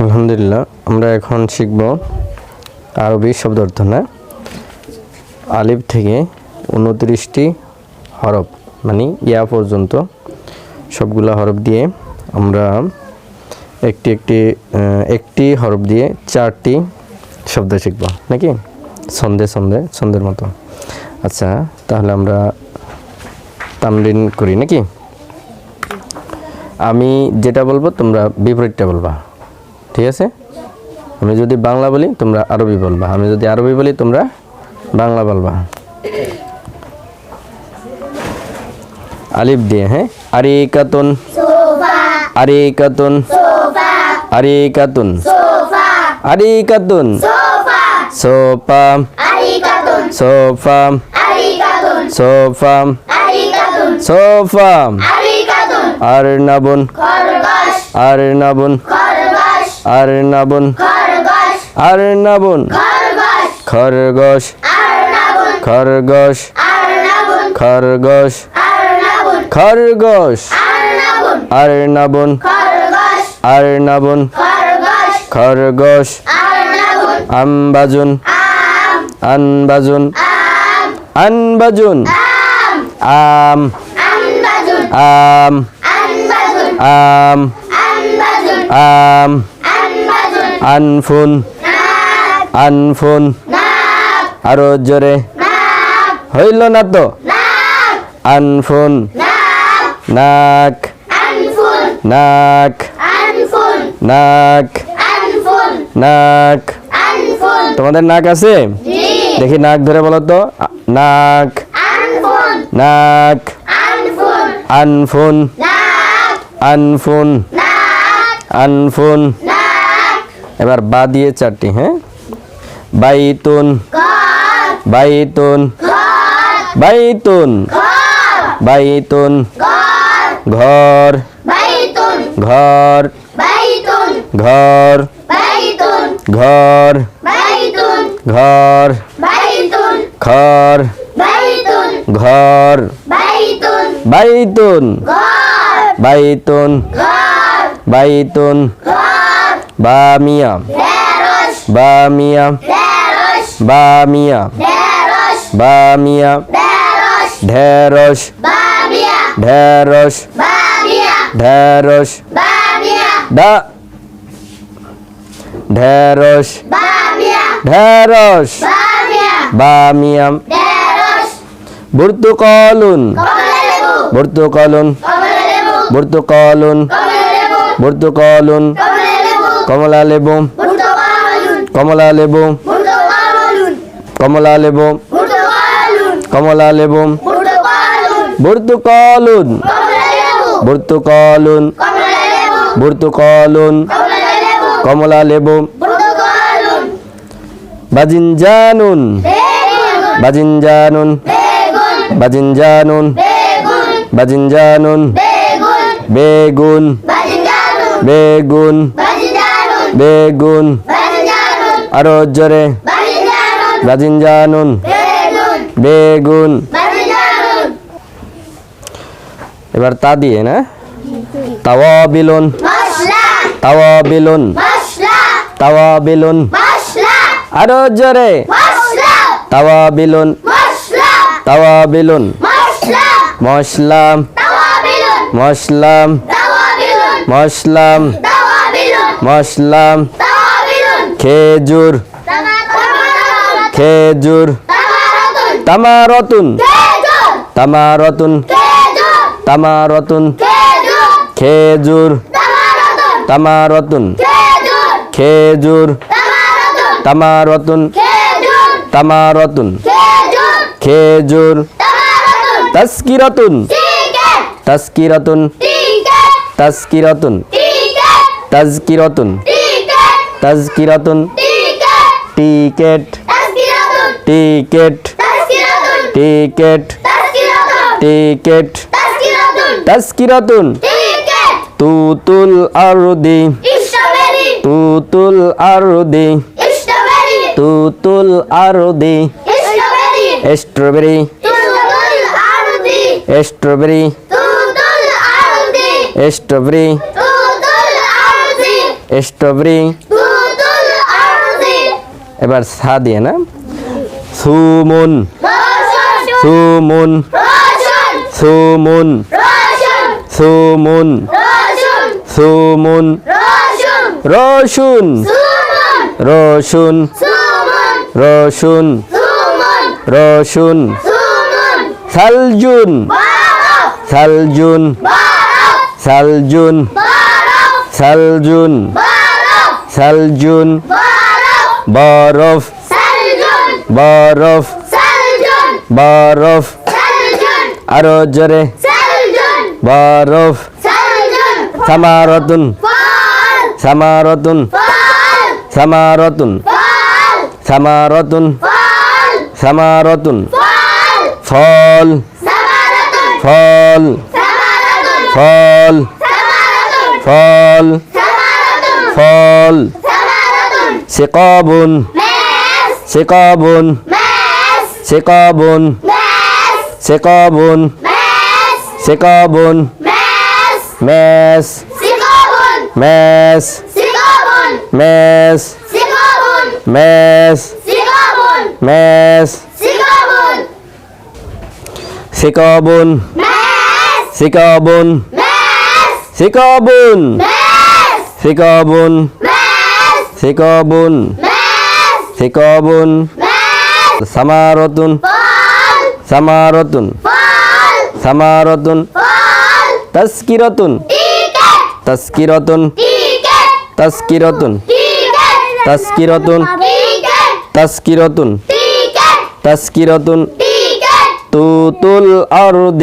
আলহামদুলিল্লাহ, আমরা এখন শিখব আরবি শব্দ অর্থ না আলিফ থেকে উনত্রিশটি হরফ মানে ইয়া পর্যন্ত সবগুলা হরফ দিয়ে আমরা একটি একটি একটি হরফ দিয়ে চারটি শব্দ শিখব, নাকি? সন্ধে সন্ধে ছন্দের মতো। আচ্ছা তাহলে আমরা তামলিন করি, নাকি? আমি যেটা বলব তোমরা বিপরীতটা বলবা। ঠিক আছে? আমি যদি বাংলা বলি তোমরা আরবি বলবা। আমি যদি আরবি বলি তোমরা বাংলা বলবা। আলিফ দিয়ে হ্যাঁ? আরিকাতুন। আরিকাতুন। আরিকাতুন। আরিকাতুন। সোফা। সোফা। সোফা। সোফা। আরনাবুন আরনাবুন আরনাবুন আরনাবুন খরগোশ। খরগোশ। খরগোশ। খরগোশ। আরনাবুন আরনাবুন খরগোশ। আম্বাজুন। আনবাজুন আনবাজুন আম। আম। আম। আম। আনফুন আনফুন, আরও জোরে। হইল না তো? আনফুন, নাক নাক নাক নাক। তোমাদের নাক আছে? দেখি নাক ধরে বলো তো। নাক নাক, আনফুন আনফুন আনফুন এবার বা দিয়ে চারটি হ্যাঁ? বাইতুন। বাইতুন। বাইতুন। বাইতুন। ঘর। ঘর। ঘর। ঘর। ঘর। ঘর। ঘর। বাইতুন। বাইতুন। বাইতুন। বামিয়া বামিয়া বামিয়া বামিয়া ঢেরস ঢেরস ঢেরস দা ঢেরস ঢেরস বামিয়া বুর্তুকলুন বুর্তুকলুন বুর্তুকলুন বুর্তুকলুন কমলা লেবু। কমলা লেবু। কমলা লেবু। কমলা লেবু। বুর্তুকলুন বুর্তুকলুন বুর্তুকলুন কমলা লেবু। বাজিনজানুন বাজিনজানুন বাজিনজানুন বাজিনজানুন বেগুন। বেগুন। বেগুন। আরও জোরে। বাজিনজানুন বেগুন। এবার তা দিয়ে, না? তাওয়াবিলুন। তাওয়াবিলুন। তাওয়াবিলুন। আরও জোরে। তাওয়াবিলুন। তাওয়াবিলুন। মশলাম। মশলাম। মশলাম। মশলাম, খেজুর খেজুর, তামারতুন তামারতুন তামারতুন, খেজুর তামারতুন খেজুর, তামারতুন তামারতুন, খেজুর, তাস্কিরাতুন তাস্কিরাতুন তাস্কিরাতুন তাজকিরাতুন। তাজকিরাতুন। টিকেট। টিকেট। টিকেট। টিকেট। তাজকিরাতুন। তুতুল আরদি। তুতুল আরদি। তুতুল আরদি। স্ট্রবেরি। স্ট্রবেরি। স্ট্রবেরি। স্ট্রবেরি। এবার সা দিয়ে না? সুমুন। সুমুন। সুমুন। সুমুন। সুমুন। রসুন রসুন রসুন রসুন সালজুন। সালজুন। সালজুন। সালজুন সালজুন বরফ। বরফ। বরফ। আরও জোরে। বরফ। সামারতুন। সামারতুন। সামারতুন। সামারতুন। সামারতুন। ফল। ফল। ফল। Fal. Samaratun Fal. Samaratun Sikabun Mes Sikabun Mes Sikabun Mes. Sikabun Mes. Sikabun Mes. Mes. Mes. Mes Mes Sikabun Mes Sikabun Mes Sikabun ثقاب ثقاب ثقاب ثقاب ثمرة ثمرة ثمرة تذكرة تذكرة تذكرة تذكرة تذكرة تذكرة توت الأرض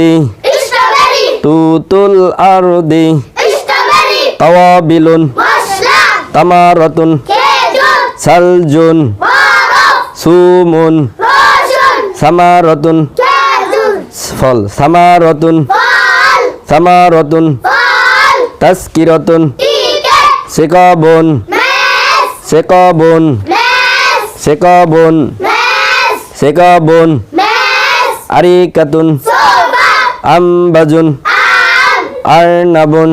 Tutul আরদি তাওয়াবিলুন তামারাতুন সালজুন সুমুন সামারাতুন ফল সামারাতুন সামারাতুন তাস্কিরাতুন শিকাবুন শিকাবুন শিকাবুন শিকাবুন আরিকাতুন আম্বাজুন আর্নাবুন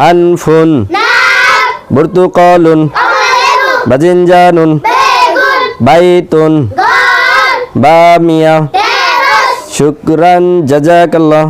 আনফুন বর্তুকলুন বাজিনজানুন বাইতুন বামিয়া শুক্রান জাজাকাল্লাহ